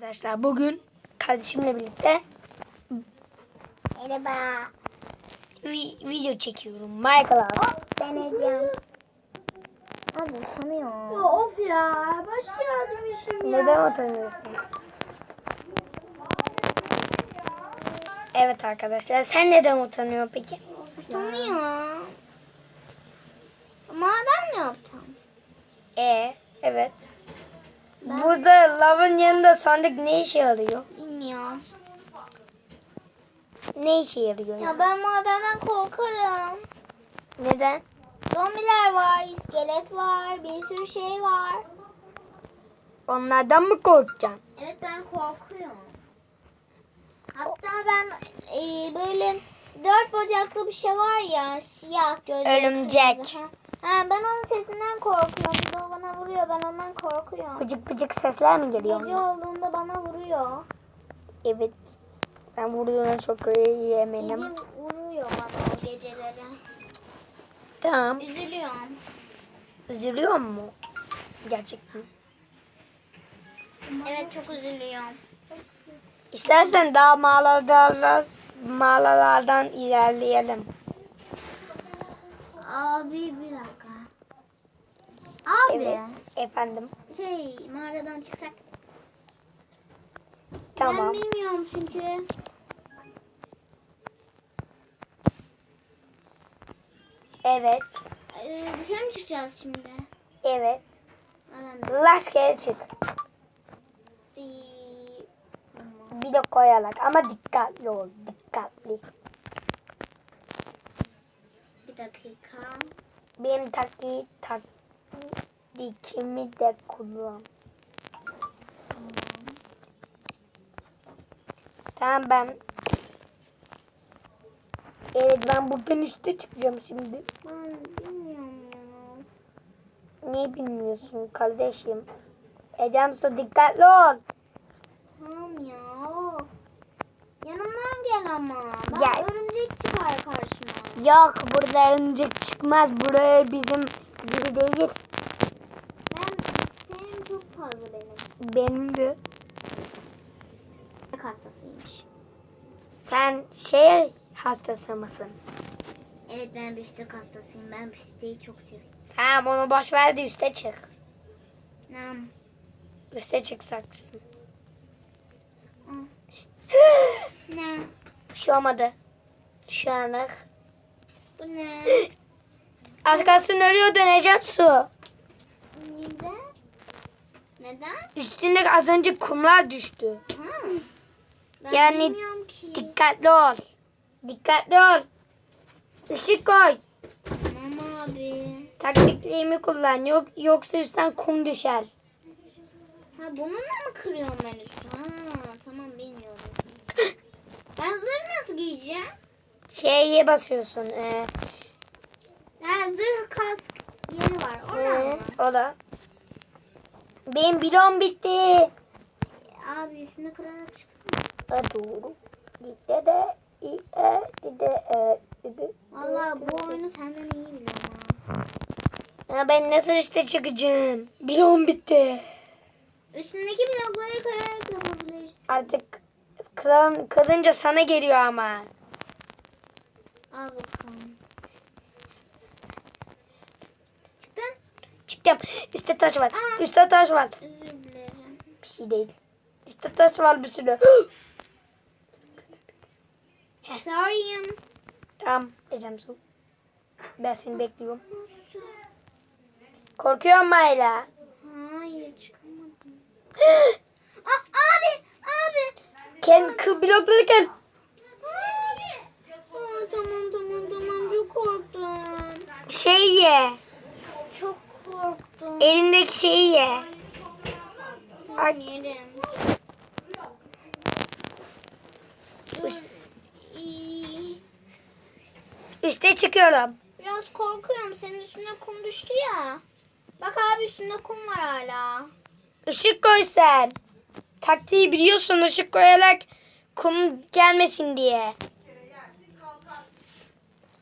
Arkadaşlar bugün kardeşimle birlikte Merhaba. vi- video çekiyorum. Michael abi. Deneyeceğim. Abi utanıyor. Ya of ya. Başka yardım işim ya. Neden utanıyorsun? Evet arkadaşlar sen neden utanıyorsun peki? Utanıyor. Maden ne yaptım? E evet. Burada lavın yanında sandık ne işe yarıyor? Bilmiyorum. Ne işe yarıyor? Ya yani? ben madenden korkarım. Neden? Zombiler var, iskelet var, bir sürü şey var. Onlardan mı korkacaksın? Evet ben korkuyorum. Hatta ben e, böyle dört bacaklı bir şey var ya siyah gözleri. Örümcek. kırmızı. Ha. Ben onun sesinden korkuyorum. Bir de o bana vuruyor. Ben ondan korkuyorum. Bıcık bıcık sesler mi geliyor? Gece olduğunda bana vuruyor. Evet. Sen vuruyorsun çok iyi Gece eminim. vuruyor bana o geceleri. Tamam. Üzülüyorum. Üzülüyor mu? Gerçekten. Evet çok üzülüyorum. İstersen daha mağaralardan, mağaralardan ilerleyelim. Abi bir dakika. Abi Evet. Efendim. şey mağaradan çıksak. Tamam. Ben bilmiyorum çünkü. Evet. Ee, dışarı mı çıkacağız şimdi? Evet. Alan. Rastgele çık. Ee, Bir de koyarak ama dikkatli ol. Dikkatli. Dakika. Benim taktiği taktikimi de kullan. Tamam ben Evet ben buradan üste çıkacağım şimdi. Ben bilmiyorum ya. Niye bilmiyorsun kardeşim? Ecem su dikkatli ol. Tamam ya. Yanımdan gel ama. Bak Gel. örümcek çıkar karşıma. Yok burada örümcek çıkmaz. Buraya bizim gibi değil. Ben isteğim çok fazla benim. Benim de. Bebek hastasıymış. Sen şey hastası mısın? Evet ben biftek hastasıyım. Ben bifteği çok seviyorum. Tamam onu boş ver de üste çık. Nam. Üste çıkacaksın. Ne? Bir şey olmadı. Şu anlık. Bu ne? Az kalsın ölüyor döneceğim su. Neden? Neden? Üstünde az önce kumlar düştü. Ha. Ben Yani bilmiyorum ki. Dikkatli ol. Dikkatli ol. Işık koy. Tamam abi. Taktikliğimi kullan. Yok, yoksa üstten kum düşer. Ha bununla mı kırıyorum ben üstü? Ha. Ben zırh nasıl giyeceğim? Şeye basıyorsun. Ee, Ha zırh kask yeri var. Orada o da. Benim bilon bitti. Abi üstünü kırarak çıksana. Ha, doğru. Gitti de. iyi, e, gitti, e, gitti. Valla bu oyunu senden iyi biliyorum ha. Ya ben nasıl üste çıkacağım? Bilon bitti. Üstündeki blokları kırarak yapabilirsin. Artık kıran, kırınca sana geliyor ama. Al bakalım. Çıktın? Çıktım. Üstte taş var. Aa. Üstte taş var. Bir şey değil. Üstte taş var bir sürü. Sorry'im. tamam. Ecem su. Ben seni bekliyorum. Korkuyor mu hala? Hayır çıkamadım. Ken, blokları ken. Tamam tamam tamam çok korktum. Şey ye. Çok korktum. Elindeki şeyi ye. Ay. Yerim. Üst- üste çıkıyorum. Biraz korkuyorum. Senin üstüne kum düştü ya. Bak abi üstünde kum var hala. Işık koy sen. Taktiği biliyorsun ışık koyarak kum gelmesin diye.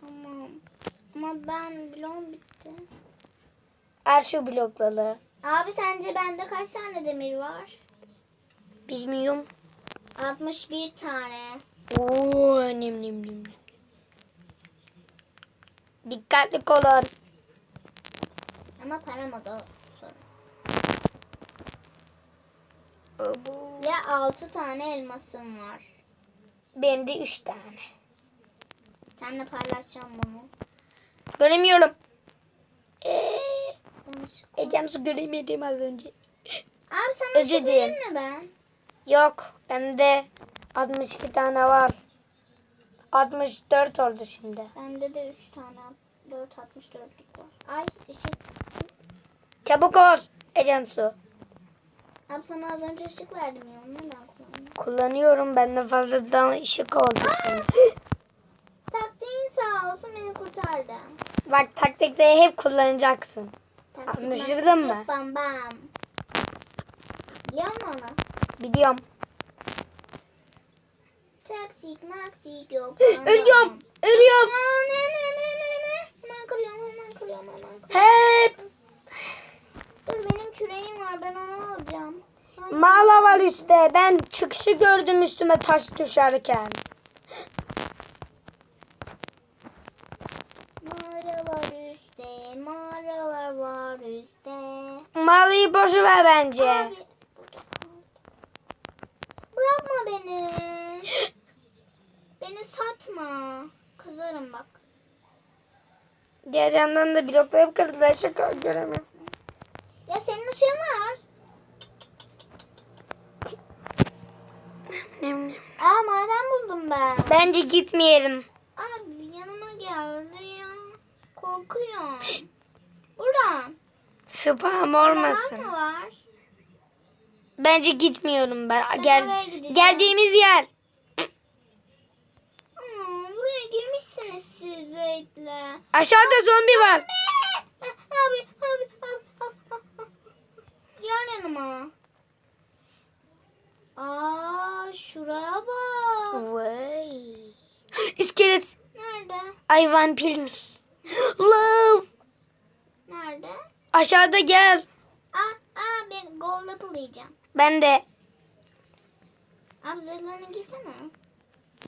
Tamam. Ama ben bloğum bitti. Ar şu blokları. Abi sence bende kaç tane demir var? Bilmiyorum. 61 tane. Oo, nim nim nim. Dikkatli olun. Ama param o da Ve 6 tane elmasım var. Benim de üç tane. Seninle paylaşacağım bunu. Göremiyorum. Ee. Ecem'i göremedim az önce. Abi sana Özür Özür dilerim. mi ben? Yok. Bende 62 tane var. 64 oldu şimdi. Bende de 3 tane 4 64'lük var. Ay ışık. Çabuk ol. Ecem su. Abi sana az önce ışık verdim ya. Onu neden kullanıyorum? Kullanıyorum. Bende fazladan ışık oldu. Taktiğin sağ olsun beni kurtardı. Bak taktikleri hep kullanacaksın. Taktik Anlaşıldın mı? Bam bam. Biliyor musun onu? Biliyorum. Taksik maksik yok. Ölüyorum. Ölüyorum. Ne ne ne ne ne. Hemen kırıyorum hemen kırıyorum hemen kırıyorum. Hep. Küreğim var ben onu alacağım. Mağla var üstte. Ben çıkışı gördüm üstüme taş düşerken. Mağaralar üstte, mağaralar var üstte. Mağlayı boşu ver bence. Abi. Bırakma beni. beni satma. Kızarım bak. Diğer yandan da bloklayıp kırdılar. Şaka göremiyorum. Ya senin ışığın var. Aa maden buldum ben. Bence gitmeyelim. Abi yanıma geldi ya. Korkuyorum. Buradan. Spam olmasın. mı var? Bence gitmiyorum ben. Ben Gel geldiğimiz yer. Hmm, buraya girmişsiniz siz Zeyt'le. Aşağıda zombi var. Abi, abi, abi, abi. Gel yanıma. Aa, şuraya bak. Vay. İskelet. Nerede? Ay vampirmiş. Love. Nerede? Aşağıda gel. Aa, aa ben gold apple yiyeceğim. Ben de. Abi zırhlarını giysene.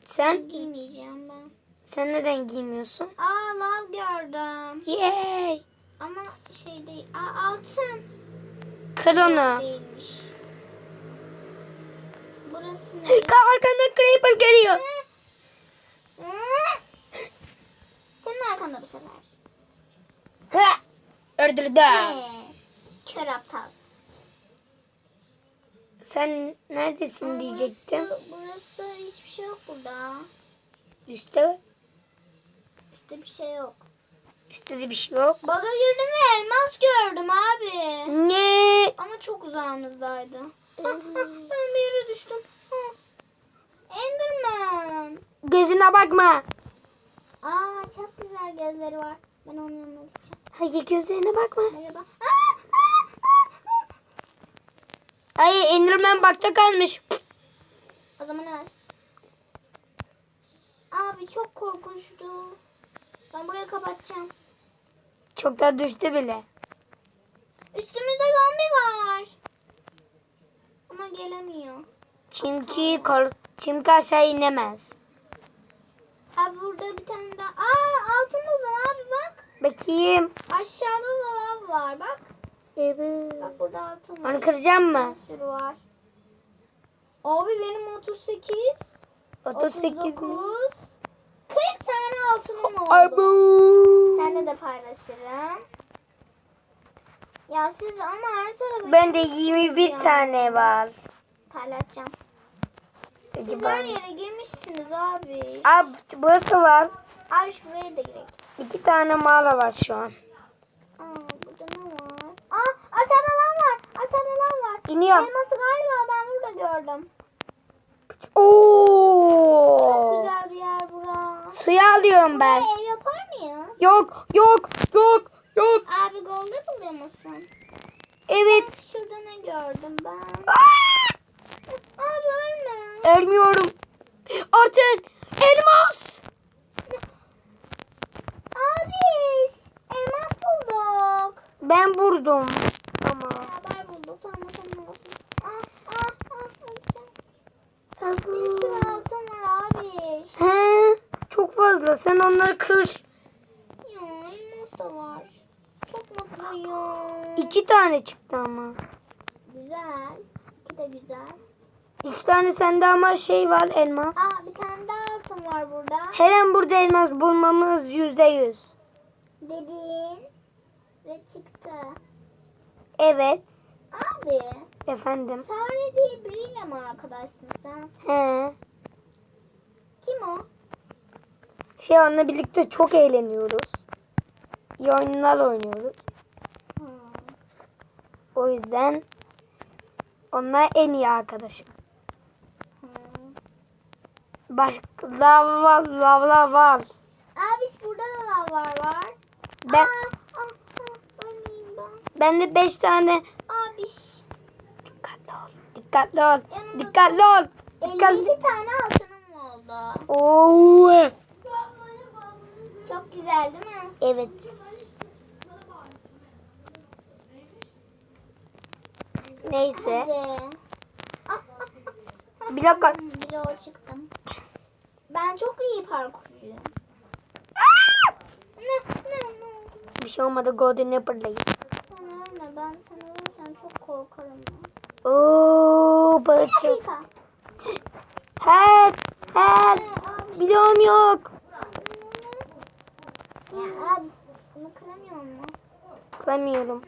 Sen Giymeyeceğim ben. sen neden giymiyorsun? Aa lav gördüm. Yay. Ama şey değil. Aa altın. Kır onu. Değilmiş. Burası ne? Arkanda creeper geliyor. Senin arkanda bu sefer. Ha! Öldürdü. Kör aptal. Sen neredesin diyecektim. Burası, burası hiçbir şey yok burada. Üstte Üstte bir şey yok. De bir şey yok. Baga girdim ve elmas gördüm abi. Ne? Ama çok uzağımızdaydı. Ah, ben bir yere düştüm. Enderman. Gözüne bakma. Aa çok güzel gözleri var. Ben onun yanına gideceğim. Hayır gözlerine bakma. Merhaba. Aa, aa, aa, aa. Ay Enderman bakta kalmış. O zaman öl. Abi çok korkunçtu. Ben burayı kapatacağım. Çok da düştü bile. Üstümüzde zombi var. Ama gelemiyor. Çünkü kor çünkü aşağı inemez. Abi burada bir tane daha. Aa altın buldum abi bak. Bakayım. Aşağıda da lav var bak. Evet. Bak burada altın var. Onu kıracağım mı? Bir sürü var. Abi benim 38. 38 mi? 39. 40 tane altınım oldu. Abu. Senle de paylaşırım. Ya siz ama her tarafı Ben de 21 tane var. paylaşacağım. Siz Acaba. her yere girmişsiniz abi. Abi burası var. Abi şuraya da girek. İki tane mağara var şu an. Aa burada ne var? Aa aşağıda lan var. Aşağıda lan var. İniyorum. Elması galiba ben burada gördüm. Oo. Çok güzel bir yer bura. Suya alıyorum ben. Buraya ev yapar mıyız? Yok, yok, yok, yok. Abi golde buluyor musun? Evet. Şurada ne gördüm ben? Aa! Abi ölme. Ölmüyorum. Artık elmas. Abi elmas bulduk. Ben vurdum. Ama Beraber bulduk. Tamam tamam olsun. Aa, aa, aa, öleceğim. Fazla. Sen onları kır. Ya elmas da var. Çok mutluyum. İki tane çıktı ama. Güzel. İki de güzel. İki tane sende ama şey var elmas. Aa bir tane daha altın var burada. Helen burada elmas bulmamız yüzde yüz. Dedin. Ve çıktı. Evet. Abi. Efendim. Sare diye biriyle mi arkadaşsın sen? He. Kim o? Şey onunla birlikte çok eğleniyoruz. İyi oyunlar oynuyoruz. O yüzden onlar en iyi arkadaşım. Başka lav var, lav lav var. Abi burada da lavlar var. Ben Aa, ah, ah, ölmeyeyim ben. bende beş tane Abi dikkatli ol. Dikkatli ol. Dikkatli ol. Dikkatli. 52 tane altınım oldu. Oo. Çok güzel değil mi? Evet. Neyse. Bir dakika. O çıktım. Ben çok iyi parkurcuyum. Ne, ne, ne? Bir şey olmadı. Golden Apper'layım. Sen ölme. Ben sen ölürsen çok korkarım. Oo, Bir balıkçı. Help. Help. Biliyorum yok. Ya abi bunu kıramıyor mu? Kıramıyorum.